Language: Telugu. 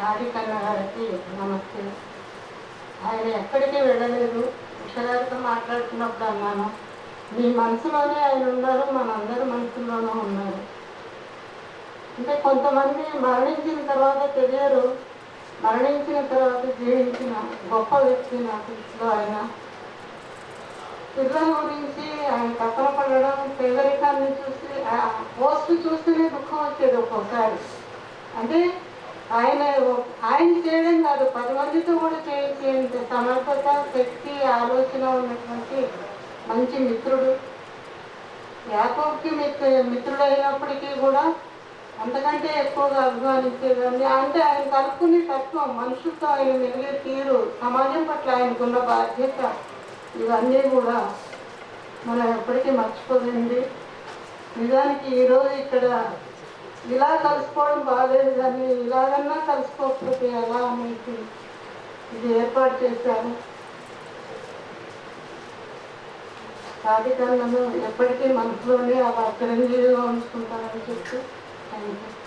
సాధికన్న గారికి నమస్తే. ఆయన ఎక్కడికి వెళ్ళలేదు. విషయాలతో మాట్లాడుతున్నప్పుడు అన్నాను మీ మనసులోనే ఆయన ఉన్నారు మనందరి మనసులోనూ ఉన్నారు. అంటే కొంతమంది మరణించిన తర్వాత తెలియరు. మరణించిన తర్వాత జీవించిన గొప్ప వ్యక్తి నా దృష్టిలో ఆయన. పిల్లల గురించి ఆయన తపన పడడం పేదరికాన్ని చూసి పోస్ట్ చూస్తేనే దుఃఖం వచ్చేది ఒక్కోసారి. అంటే ఆయన ఆయన చేయడం కాదు పది మందితో కూడా చేయించేంత సమర్థత శక్తి ఆలోచన ఉన్నటువంటి మంచి మిత్రుడు. యాకోబ్కి మిత్ర మిత్రుడైనప్పటికీ కూడా అంతకంటే ఎక్కువగా అభిమానించేదాన్ని. అంటే ఆయన కలుపుకునే తత్వం మనుషులతో ఆయన మిగిలే తీరు సమాజం పట్ల ఆయనకున్న బాధ్యత ఇవన్నీ కూడా మనం ఎప్పటికీ మర్చిపోలేండి. నిజానికి ఈరోజు ఇక్కడ ఇలా కలుసుకోవడం బాగాలేదు కానీ ఇలాగన్నా కలుసుకోకపోతే ఎలా అనేది ఇది ఏర్పాటు చేశారు? సాధికారులను ఎప్పటికీ మనసులోనే అలా చిరంజీవిగా ఉంచుకుంటారని చెప్తూ థ్యాంక్ యూ